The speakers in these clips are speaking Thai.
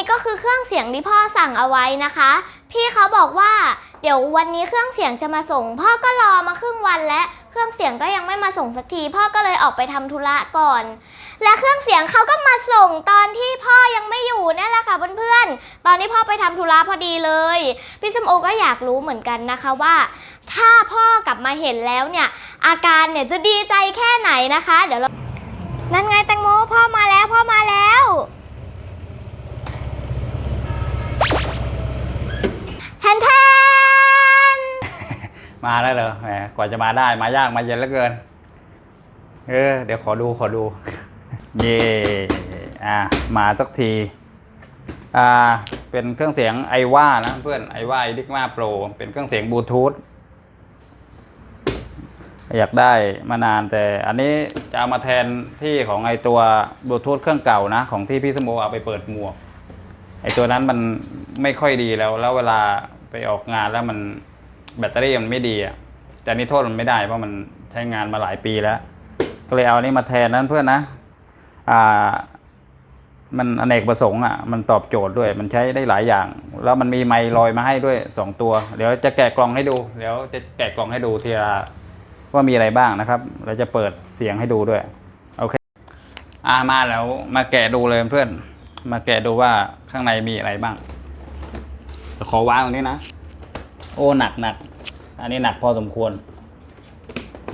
นี้ก็คือเครื่องเสียงที่พ่อสั่งเอาไว้นะคะ พี่เขาบอกว่าเดี๋ยววันนี้เครื่องเสียงจะมาส่ง พ่อก็รอมาครึ่งวันและเครื่องเสียงก็ยังไม่มาส่งสักที พ่อก็เลยออกไปทำธุระก่อน และเครื่องเสียงเขาก็มาส่งตอนที่พ่อยังไม่อยู่นั่นแหละค่ะเพื่อนๆตอนที่พ่อไปทำธุระพอดีเลยพี่สมโอก็อยากรู้เหมือนกันนะคะว่า ถ้าพ่อกลับมาเห็นแล้วเนี่ย อาการเนี่ยจะดีใจแค่ไหนนะคะ เดี๋ยวเรานั่นไงแตงโมพ่อมาแล้วพ่อมาแล้ว นแทน มาแล้วเหรอแหมกว่าจะมาได้มายากมาเย็นเหลือเกิน เออ เดี๋ยวขอดูขอดู เย่อะมาสักที อ่า เป็นเครื่องเสียงไอว่านะเพื่อนไอว่าไอดิกมาโปรเป็นเครื่องเสียงบลูทูธอยากได้มานานแต่อันนี้จะเอามาแทนที่ของไอตัวบลูทูธเครื่องเก่านะ ของที่พี่สมโมเอาไปเปิดหมวกไอตัวนั้นมันไม่ค่อยดีแล้วแล้วเวลา ไปออกงานแล้วมันแบตเตอรี่มันไม่ดีอะแต่นนี้โทษมันไม่ได้เพราะมันใช้งานมาหลายปีแล้ว ก็เลยเอาอันนี้มาแทนนั้นเพื่อนนะอ่ามันอเนกประสงค์อะมันตอบโจทย์ด้วย มันใช้ได้หลายอย่าง แล้วมันมีไมค์ลอยมาให้ด้วยสองตัว เดี๋ยวจะแกะกล่องให้ดู เดี๋ยวจะแกะกล่องให้ดูทีละว่ามีอะไรบ้างนะครับ เราจะเปิดเสียงให้ดูด้วยโอเคอ่ามาแล้วมาแกะดูเลยเพื่อน มาแกะดูว่าข้างในมีอะไรบ้าง ขอวางตรงนี้นะ โอ้หนักหนัก อันนี้หนักพอสมควร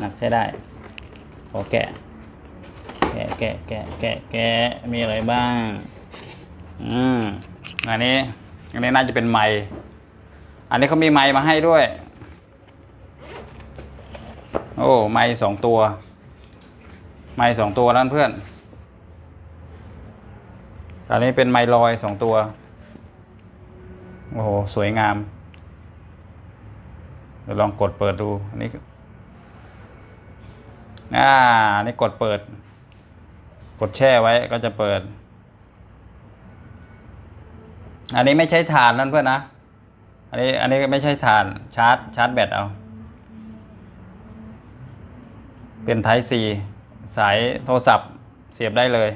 หนักใช้ได้ ขอแกะ แกะแกะแกะแกะแกะมีอะไรบ้าง อืม อันนี้ อันนี้น่าจะเป็นไม้อันนี้เขามีไม้มาให้ด้วย โอ้ไม้สองตัว ไม้สองตัวนั่นเพื่อน อันนี้เป็นไม้ลอยสองตัว โอ้โห สวยงาม เดี๋ยวลองกดเปิดดู อันนี้ อ่าอันนี่กดเปิด กดแช่ไว้ก็จะเปิด อันนี้ไม่ใช่ฐานนั่นเพื่อนนะ อันนี้ อันนี้ไม่ใช่ฐาน ชาร์จ ชาร์จแบตเอา เป็นไท p e C สายโทรศัพท์เสียบได้เลย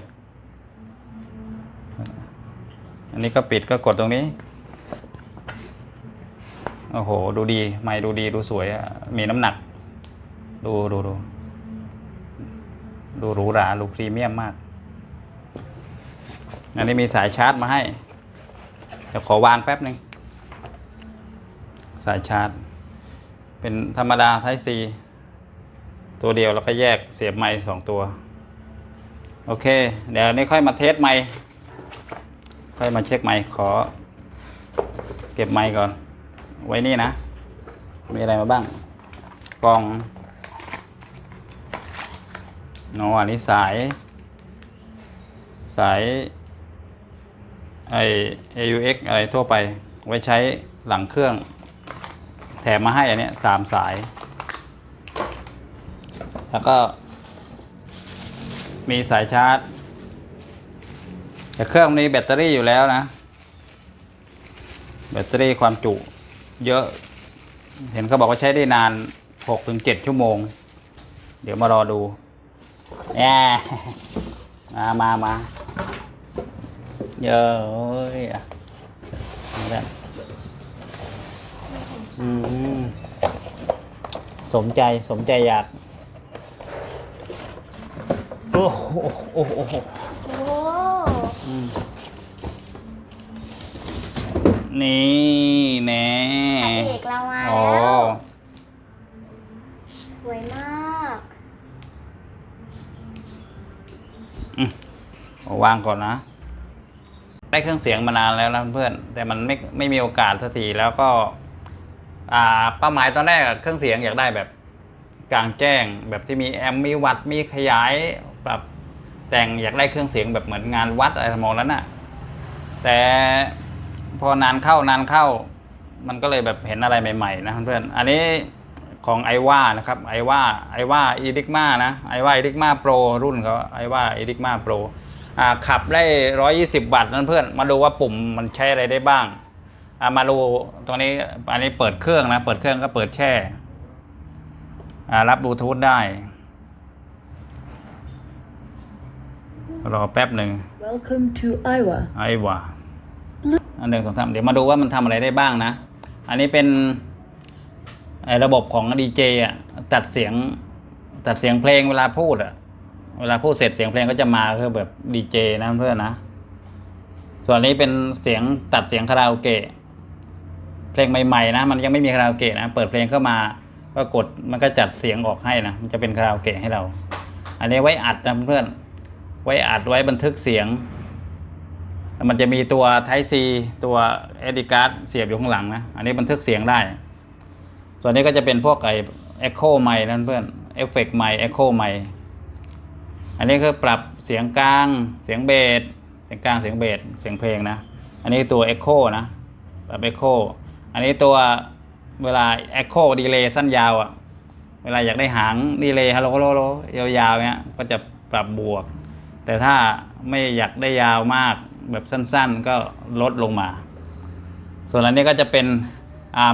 อันนี้ก็ปิดก็กดตรงนี้ โอ้โห ดูดี ไม่ดูดี ดูสวยอะมีน้ำหนัก ดูดูดู ดูหรูหรา ดูพรีเมียมมาก อันนี้มีสายชาร์จมาให้ เดี๋ยวขอวางแป๊บหนึ่ง สายชาร์จ เป็นธรรมดาไท p e C ตัวเดียวแล้วก็แยกเสียบไม้สองตัว โอเค เดี๋ยวนี้ค่อยมาเทสไม้ค่อยมาเช็คไม้ขอ เก็บไม้ก่อน ไว้นี่นะ มีอะไรมาบ้าง กล่องโนอันนี้สาย สายไอ AUX อะไรทั่วไป ไว้ใช้หลังเครื่อง แถมมาให้อันเนี้ยสามสาย แล้วก็ มีสายชาร์จ แต่เครื่องนี้แบตเตอรี่อยู่แล้วนะ แบตเตอรี่ความจุ เยอะ เห็นเขาบอกว่าใช้ได้นาน6-7ชั่วโมง เดี๋ยวมารอดูแย่มามามาเยอะเอ้ยอะเอาแบบอืมสมใจสมใจอยาก โอ้โหโอ้โห นี่แน่พระเอกเรามาอ๋อแล้วสวยมากเอาวางก่อนนะ ได้เครื่องเสียงมานานแล้วนะเพื่อนแต่มันไม่ไม่มีโอกาสสักทีแล้วก็ อ่าเป้าหมายตอนแรกอะเครื่องเสียงอยากได้แบบกลางแจ้ง แบบที่มีแอมป์มีวัดมีขยายแบบแต่งอยากได้เครื่องเสียงแบบเหมือนงานวัดอะไรทำนองนั้นน่ะแต่ พอนานเข้านานเข้า มันก็เลยแบบเห็นอะไรใหม่ๆนะเพื่อนๆอันนี้ของไอว่านะครับไอว่าไอว่าอีดิกมานะไอว่าอีดิกมาโปรรุ่นเขาไอว่าอีดิกมาโปรอ่าขับได้ร้อยี่สิบวัตต์นั่นเพื่อน มาดูว่าปุ่มมันใช้อะไรได้บ้างอ่ามาดูตรงนี้อันนี้เปิดเครื่องนะ เปิดเครื่องก็เปิดแช่อ่ารับบลูทูธได้ รอแป๊บหนึ่ง Welcome to Iowa. ไอันหนึ่งสองสามเดี๋ยวมาดูว่ามันทำอะไรได้บ้างนะ อันนี้เป็นระบบของดีเจอะตัดเสียงตัดเสียงเพลงเวลาพูดอะเวลาพูดเสร็จเสียงเพลงก็จะมาคือแบบดีเจนะเพื่อนนะส่วนนี้เป็นเสียงตัดเสียงคาราโอเกะเพลงใหม่ๆนะมันยังไม่มีคาราโอเกะนะเปิดเพลงเข้ามาก็กดมันก็จัดเสียงออกให้นะมันจะเป็นคาราโอเกะให้เรา อันนี้ไว้อัดนะเพื่อนไว้อัดไว้บันทึกเสียง มันจะมีตัว Type C ตัว SD card เสียบอยู่ข้างหลังนะ อันนี้บันทึกเสียงได้ ส่วนนี้ก็จะเป็นพวกไอ้ Echo ไมค์นั่นเพื่อนเอฟเฟกต์ไมค์ Echo ไมค์อันนี้คือปรับเสียงกลาง เสียงเบส เสียงกลาง เสียงเบส เสียงเพลงนะ อันนี้ตัว Echo นะ ปรับ Echo อันนี้ตัวเวลา Echo ดีเลย์สั้นยาวอะเวลาอยากได้หางดีเลย์ฮัลโลฮัลโหลฮัลโหลยาวๆเนี้ยก็จะปรับบวก แต่ถ้าไม่อยากได้ยาวมาก แบบสั้นๆ ก็ลดลงมา ส่วนอันนี้ก็จะเป็น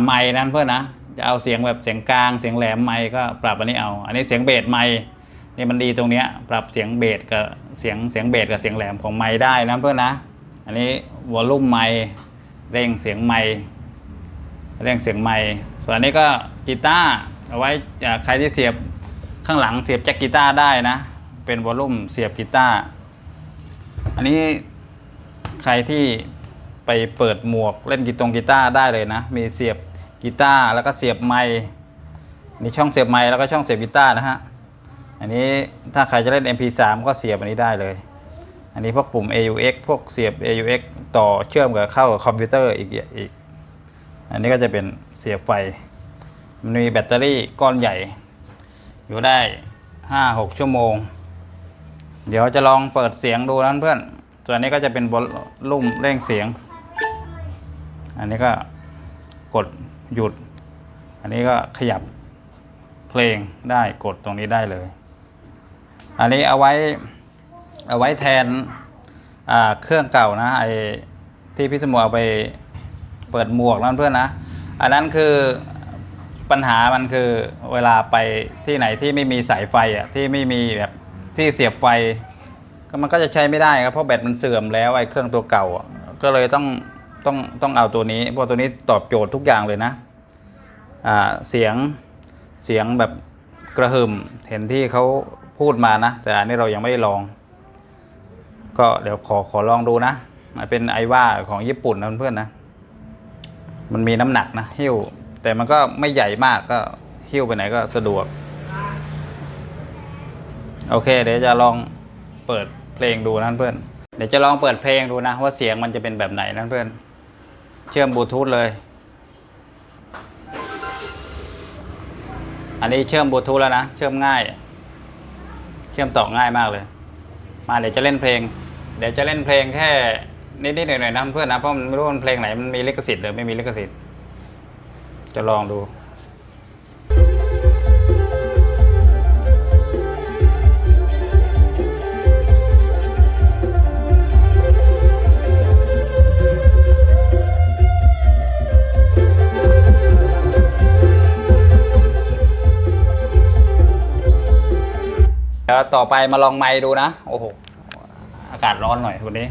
ไม้นั่นเพื่อนนะ จะเอาเสียงแบบเสียงกลางเสียงแหลมไม้ก็ปรับอันนี้เอา อันนี้เสียงเบสไม้นี่มันดีตรงเนี้ยปรับเสียงเบสกับเสียงเสียงเบสกับเสียงแหลมของไม้ได้นะเพื่อนนะ อันนี้วอลลุ่มไม้เร่งเสียงไม้เร่งเสียงไมค์ส่วนอันนี้ก็กีตาร์เอาไว้ใครที่เสียบข้างหลังเสียบแจ็คกีตาร์ได้นะ เป็นวอลลุ่มเสียบกีตาร์อันนี้ ใครที่ไปเปิดหมวกเล่นกีตงกีตาร์ได้เลยนะ มีเสียบกีตาร์แล้วก็เสียบไมค์มีช่องเสียบไมค์แล้วก็ช่องเสียบกีตาร์นะฮะ อันนี้ถ้าใครจะเล่น MP3 ก็เสียบอันนี้ได้เลย อันนี้พวกปุ่ม AUX พวกเสียบ AUX ต่อเชื่อมกับเข้ากับคอมพิวเตอร์อีกอีก อันนี้ก็จะเป็นเสียบไฟ มันมีแบตเตอรี่ก้อนใหญ่ อยู่ได้ห้าหกชั่วโมง เดี๋ยวจะลองเปิดเสียงดูนะเพื่อน ส่วนนี้ก็จะเป็นวอลลุ่มเร่งเสียง อันนี้ก็กดหยุด อันนี้ก็ขยับเพลงได้กดตรงนี้ได้เลย อันนี้เอาไว้เอาไว้แทนเครื่องเก่านะไอที่พี่สมัวเอาไปเปิดหมวกนั่นเพื่อนนะ อันนั้นคือปัญหามันคือเวลาไปที่ไหนที่ไม่มีสายไฟอะที่ไม่มีแบบที่เสียบไฟ มันก็จะใช้ไม่ได้ครับเพราะแบตมันเสื่อมแล้วไอ้เครื่องตัวเก่าก็เลยต้องต้องต้องเอาตัวนี้ เพราะตัวนี้ตอบโจทย์ทุกอย่างเลยนะอ่าเสียงเสียงแบบกระหึ่มเห็นที่เขาพูดมานะ แต่อันนี้เรายังไม่ได้ลอง ก็เดี๋ยวขอขอลองดูนะเป็นไอว่าของญี่ปุ่นนะเพื่อนๆนะมันมีน้ำหนักนะหิ้ว แต่มันก็ไม่ใหญ่มากก็หิ้วไปไหนก็สะดวก โอเค เดี๋ยวจะลองเปิด เพลงดูนะเพื่อน เดี๋ยวจะลองเปิดเพลงดูนะ ว่าเสียงมันจะเป็นแบบไหนนะเพื่อน เชื่อมบลูทูธเลย อันนี้เชื่อมบลูทูธแล้วนะ เชื่อมง่าย เชื่อมต่อง่ายมากเลย มาเดี๋ยวจะเล่นเพลง เดี๋ยวจะเล่นเพลงแค่นิดๆหน่อยๆนะเพื่อนนะ เพราะมันไม่รู้ว่ามันเพลงไหนมันมีลิขสิทธิ์หรือไม่มีลิขสิทธิ์ จะลองดู เดี๋ยวต่อไปมาลองไม้ดูนะ โอ้โห อากาศร้อนหน่อยวันนี้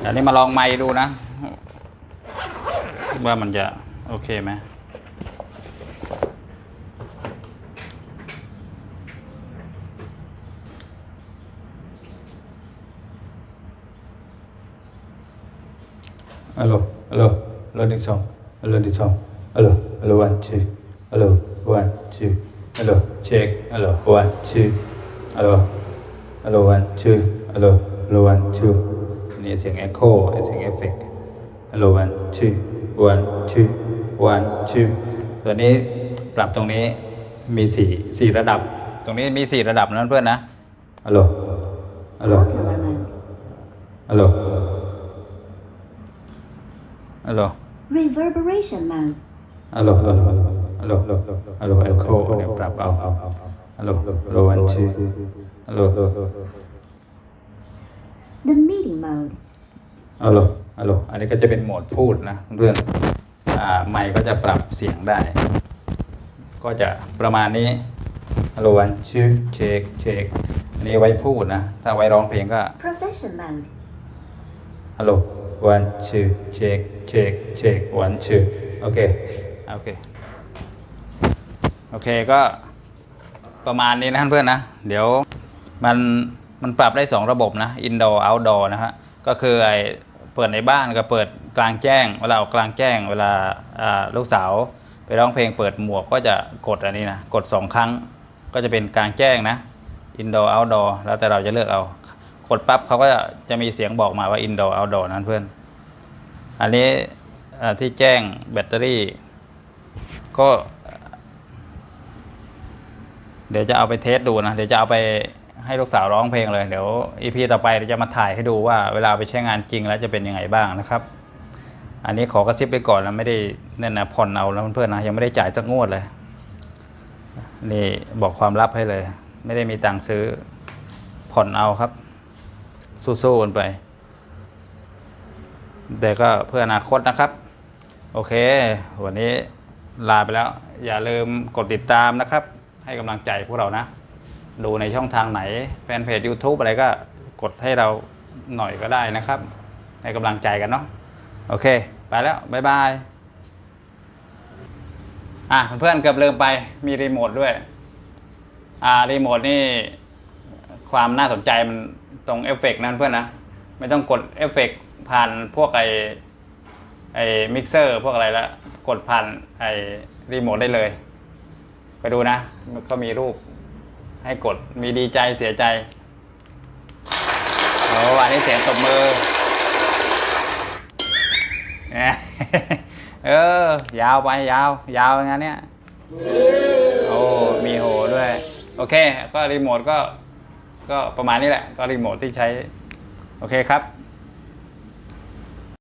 เดี๋ยวนี้มาลองไม้ดูนะ ว่ามันจะโอเคไหม Hello, hello, hello, this song, hello, this song, hello, hello, one, two, hello, one, two, hello, check, hello, one, two, hello, hello, one, two, hello, hello, one, two นี่เสียง echo เสียง effect hello, one, two, one, two, one, two ส่วนนี้ปรับตรงนี้มีสี่สี่ระดับ ตรงนี้มีสี่ระดับนะเพื่อนนะ hello, hello, Popular mode. hello, ฮัลโหล Reverberation mode. Hello, hello, hello, hello, hello, echo เนี่ยปรับเอา hello, hello, one, two, hello, The meeting mode. ฮัลโหลฮัลโหลอันนี้ก็จะเป็นโหมดพูดนะเพื่อนอ่าไมค์ก็จะปรับเสียงได้ ก็จะประมาณนี้ฮัลโหลวันชื่อเช็คเช็คอันนี้ไว้พูดนะ ถ้าไว้ร้องเพลงก็ Profession mode. hello one two check check check one two โอเค โอเค โอเคก็ประมาณนี้นะเพื่อนนะ เดี๋ยวมันมันปรับได้ 2 ระบบนะ indoor outdoor นะฮะ ก็คือไอเปิดในบ้านกับเปิดกลางแจ้ง เวลาออกกลางแจ้ง เวลาลูกสาวไปร้องเพลงเปิดหมวกก็จะกดอันนี้นะ กด 2 ครั้งก็จะเป็นกลางแจ้งนะ indoor outdoor แล้วแต่เราจะเลือกเอา กดปั๊บเขาก็จะจะมีเสียงบอกมาว่า indoor outdoor นั้นเพื่อน อันนี้ที่แจ้งแบตเตอรี่ก็ เดี๋ยวจะเอาไปเทสดูนะ เดี๋ยวจะเอาไปให้ลูกสาวร้องเพลงเลย เดี๋ยวอีพีต่อไปเดี๋ยวจะมาถ่ายให้ดูว่าเวลาไปใช้งานจริงแล้วจะเป็นยังไงบ้างนะครับ อันนี้ขอกระซิบไปก่อนนะไม่ได้เนี่ยนะผ่อนเอาแล้วเพื่อนๆนะยังไม่ได้จ่ายสักงวดเลย นี่บอกความลับให้เลย ไม่ได้มีตังค์ซื้อผ่อนเอาครับ สู้ๆกันไปแต่ก็เพื่ออนาคตนะครับ โอเค วันนี้ลาไปแล้ว อย่าลืมกดติดตามนะครับ ให้กำลังใจพวกเรานะ ดูในช่องทางไหน แฟนเพจ YouTube อะไรก็กดให้เราหน่อยก็ได้นะครับ ให้กำลังใจกันเนาะโอเค ไปแล้ว บ๊ายบาย อะเพื่อนเกือบลืมไปมีรีโมทด้วย อ่ารีโมทนี่ความน่าสนใจมันตรงเอฟเฟกต์นั่นเพื่อนนะ ไม่ต้องกดเอฟเฟกต์ผ่านพวกไอไอมิกเซอร์พวกอะไรแล้วกดผ่านไอรีโมทได้เลย ไปดูนะก็มีรูปให้กดมีดีใจเสียใจโอ้อันนี้เสียงตบมือเนี่ยเออ ยาวไปยาวยาวอย่างนั้นเนี่ยโอ้มีโหด้วย โอเค ก็รีโมทก็ก็ประมาณนี้แหละ ก็รีโมทที่ใช้ โอเคครับ